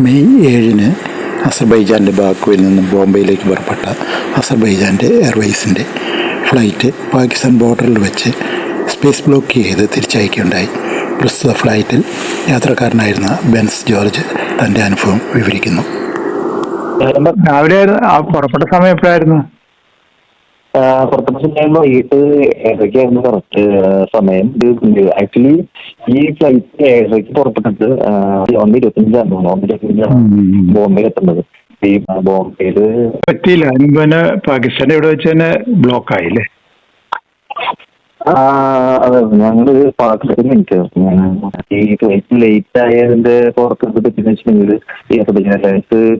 May ഏഴിന് അസർബൈജാന്റെ ബാക്കുവിൽ നിന്നും ബോംബെയിലേക്ക് പുറപ്പെട്ട അസർബൈജാന്റെ എയർവേസിന്റെ ഫ്ലൈറ്റ് പാകിസ്ഥാൻ ബോർഡറിൽ വെച്ച് സ്പേസ് ബ്ലോക്ക് ചെയ്ത് തിരിച്ചയക്കുകയുണ്ടായി. പ്രസ്തുത ഫ്ലൈറ്റിൽ യാത്രക്കാരനായിരുന്ന ബെൻസ് ജോർജ് തന്റെ അനുഭവം വിവരിക്കുന്നു. രാവിലെ പുറപ്പെട്ട സമയം എപ്പോഴായിരുന്നു? പുറപ്പെട്ട സമയം വൈകിട്ട് ഏഴരയ്ക്കായിരുന്നു കറക്റ്റ് സമയം. ഇത് ആക്ച്വലി ഈ ഫ്ലൈറ്റ് ഏഴരയ്ക്ക് പുറപ്പെട്ടിട്ട് ഒന്ന് ഇരുപത്തഞ്ചാണ് ഒന്ന് ഇരുപത്തഞ്ചാണ് ബോംബെയിൽ എത്തുന്നത്. ഈ ബോംബെയിൽ പറ്റിയില്ല. പാകിസ്ഥാൻ ഇവിടെ വെച്ച് തന്നെ ബ്ലോക്ക് ആയില്ലേ? അതെ ഞങ്ങൾ എനിക്ക് ഈ ഫ്ലൈറ്റ് ലേറ്റ് ആയതിന്റെ പുറത്ത് വെച്ചിട്ടുണ്ടെങ്കിൽ ഈ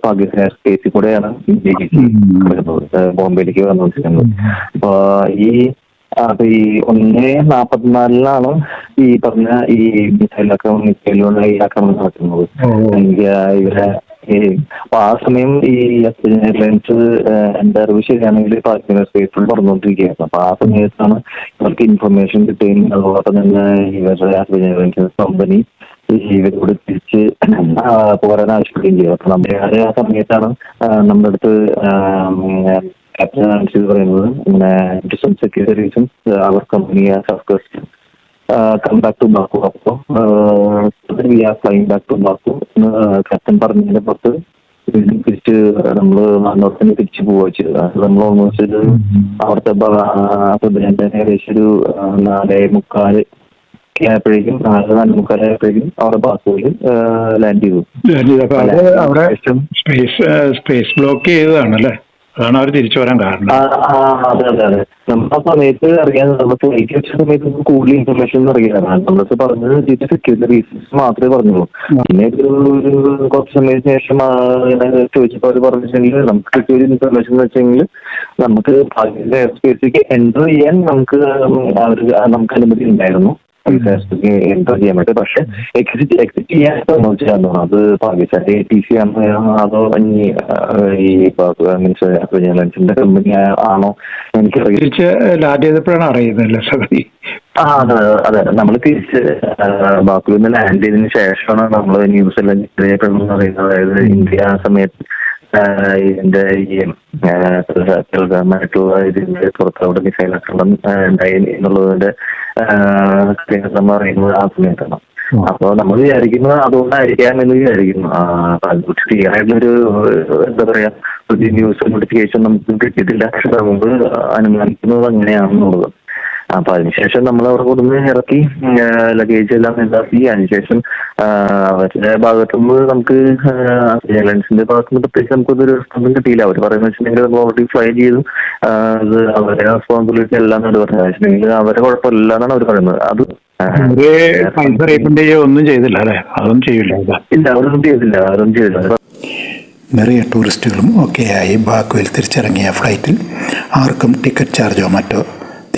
പാകിസ്ഥാൻ സ്പേസിൽ കൂടെയാണ് ഇന്ത്യയിലേക്ക് ബോംബെയിലേക്ക് വന്നുകൊണ്ടിരിക്കുന്നത്. അപ്പൊ ഈ അപ്പൊ ഈ ഒന്ന് നാപ്പത്തിനാലിലാണ് ഈ പറഞ്ഞ ഈ മിസൈൽ ആക്രമണം മിസൈലുള്ള ഈ ആക്രമണം നടക്കുന്നത് ഇന്ത്യ ഇവരെ ഈ അപ്പൊ ആ സമയം ഈ എയർലൈൻസ് എന്റെ അറിവ് ശരിയാണെങ്കിൽ പാർട്ടിസിപ്പേറ്റ് പറഞ്ഞുകൊണ്ടിരിക്കുകയായിരുന്നു. അപ്പൊ ആ സമയത്താണ് ഇവർക്ക് ഇൻഫർമേഷൻ കിട്ടുകയും അതോടൊപ്പം തന്നെ ഇവരുടെ എയർലൈൻസ് കമ്പനി ഇവരോട് തിരിച്ച് പോരാൻ ആവശ്യപ്പെടുകയും ചെയ്തു. അപ്പൊ നമ്മുടെ ആ സമയത്താണ് നമ്മുടെ അടുത്ത് ക്യാപ്റ്റൻ പറയുന്നത്. ഇങ്ങനെ ഡിഫൻസ് സെക്യൂരിറ്റീസും അവർ company first come back to back അപ്പോൾ we are flying back to back captain പറഞ്ഞതിന്റെ പുറത്ത് വീണ്ടും തിരിച്ച് നമ്മൾ മണ്ണോട്ട് തന്നെ തിരിച്ചു പോവുക ചെയ്തത്. നമ്മൾ ഓൾമോസ്റ്റ് ഒരു അവിടുത്തെ പ്രസിഡന്റ് ഏകദേശം ഒരു നാലേ മുക്കാൽ ആയപ്പോഴേക്കും നാല് നാല് മുക്കാലായപ്പോഴേക്കും അവിടെ ബാക്കുകളിൽ ലാൻഡ് ചെയ്തു. അപ്പൊ അവിടെ സ്പേസ് ബ്ലോക്ക് ചെയ്തതാണല്ലേ? അതാണ് അവർ തിരിച്ചു വരാൻ കാരണം. ആ, ആ, അതെ അതെ അതെ. നമ്മൾ ആ സമയത്ത് അറിയാൻ വെച്ച സമയത്ത് നമുക്ക് കൂടുതൽ ഇൻഫർമേഷൻ അറിയാനാണ് നമ്മളൊക്കെ പറഞ്ഞത് ഇതിന്റെ സെക്യൂരിറ്റി റീസൺസ് മാത്രമേ പറഞ്ഞുള്ളൂ. പിന്നെ ഒരു കുറച്ച് സമയത്തിന് ശേഷം ആ, ഇങ്ങനെ ചോദിച്ചപ്പോൾ അവർ പറഞ്ഞിട്ടുണ്ടെങ്കിൽ നമുക്ക് സെക്യൂരിറ്റി ഇൻഫർമേഷൻ എന്ന് വെച്ചെങ്കിൽ നമുക്ക് പാകിസ്ഥാൻ സ്പേസിലേക്ക് എന്റർ ചെയ്യാൻ നമുക്ക് അവർ നമുക്ക് അനുമതി ഉണ്ടായിരുന്നു. എന്റർ ചെയ്യാൻ പറ്റും പക്ഷെ എക്സിറ്റ് എക്സിറ്റ് ചെയ്യാൻ സംഭവിച്ചായിരുന്നു അത് പാകിസ്ഥാന്റെ ടി സി ആണ്. അതോ ഇനി ഈ മീൻസ് ന്റെ കമ്പനി ആണോ? എനിക്ക് തിരിച്ച് ലാൻഡ് ചെയ്തപ്പോഴാണ് അറിയുന്നല്ലേ സതി ആ അതെ അതെ. നമ്മൾ തിരിച്ച് ബാക്കിൽ നിന്ന് ലാൻഡ് ചെയ്തതിന് ശേഷമാണ് നമ്മൾ ന്യൂസ് എല്ലാം അറിയുന്നത് അതായത് ഇന്ത്യ ആ സമയത്ത് ഇതിന്റെ ഈ ഗവൺമെന്റായിട്ടുള്ള ഇതിന്റെ പുറത്ത് അവിടെ മിസൈൽ ആക്രമണം ഉണ്ടായി എന്നുള്ളതിന്റെ എന്ന് അറിയുന്നത് ആ സമയത്താണ്. അപ്പൊ നമ്മൾ വിചാരിക്കുന്നത് അതുകൊണ്ടായിരിക്കാം എന്ന് വിചാരിക്കുന്നു. അതിനെക്കുറിച്ച് ക്ലിയർ ആയിട്ടുള്ളൊരു എന്താ പറയാ പുതിയ ന്യൂസ് നോട്ടിഫിക്കേഷൻ നമുക്ക് കിട്ടിയിട്ടില്ല. പക്ഷെ നമുക്ക് അനുമാനിക്കുന്നത് അങ്ങനെയാണെന്നുള്ളത്. അപ്പൊ അതിനുശേഷം നമ്മൾ അവിടെ കൊടുന്ന് ഇറക്കി ലഗേജ് എല്ലാം ഇതാക്കി. അതിനുശേഷം അവരുടെ ഭാഗത്തുനിന്ന് നമുക്ക് എയർലൈൻസിന്റെ ഭാഗത്തുനിന്ന് പ്രത്യേകിച്ച് നമുക്കൊരു റെസ്പോൺസും കിട്ടിയില്ല. അവർ പറയുന്ന വെച്ചിട്ടുണ്ടെങ്കിൽ നമ്മൾ ഓൾറെഡി ഫ്ലൈ ചെയ്തു. അത് അവരുടെ റെസ്പോൺസിബിലിറ്റി എല്ലാം എന്ന് പറഞ്ഞത് വെച്ചിട്ടുണ്ടെങ്കിൽ അവരെ കുഴപ്പമില്ല എന്നാണ് അവർ പറയുന്നത്. അത് ഒന്നും ചെയ്തില്ല അല്ലേ? അതൊന്നും ചെയ്യില്ല? ഇല്ല അവരൊന്നും ചെയ്തില്ല. അവരൊന്നും ചെയ്തില്ല. നിറയെ ടൂറിസ്റ്റുകളും ഒക്കെയായി ബാക്കുവിൽ തിരിച്ചിറങ്ങിയ ഫ്ലൈറ്റിൽ ആർക്കും ടിക്കറ്റ് ചാർജോ മറ്റോ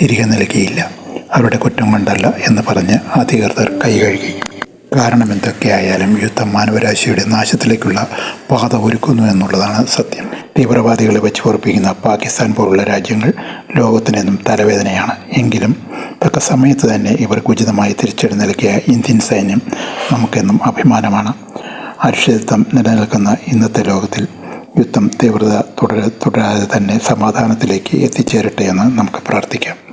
തിരികെ നൽകിയില്ല. അവരുടെ കുറ്റം കൊണ്ടല്ല എന്ന് പറഞ്ഞ് അധികൃതർ കൈകഴുകി കാരണം എന്തൊക്കെയായാലും യുദ്ധം മാനവരാശിയുടെ നാശത്തിലേക്കുള്ള പാത ഒരുക്കുന്നു എന്നുള്ളതാണ് സത്യം. തീവ്രവാദികളെ വെച്ച് ഉറപ്പിക്കുന്ന പാകിസ്ഥാൻ പോലുള്ള രാജ്യങ്ങൾ ലോകത്തിനെന്നും തലവേദനയാണ്. എങ്കിലും തക്ക സമയത്ത് തന്നെ ഇവർക്ക് ഉചിതമായി തിരിച്ചടി നൽകിയ ഇന്ത്യൻ സൈന്യം നമുക്കെന്നും അഭിമാനമാണ്. അരിഷിതത്വം നിലനിൽക്കുന്ന ഇന്നത്തെ ലോകത്തിൽ യുദ്ധം തീവ്രത തുടര തുടരാതെ തന്നെ സമാധാനത്തിലേക്ക് എത്തിച്ചേരട്ടെ എന്ന് നമുക്ക് പ്രാർത്ഥിക്കാം.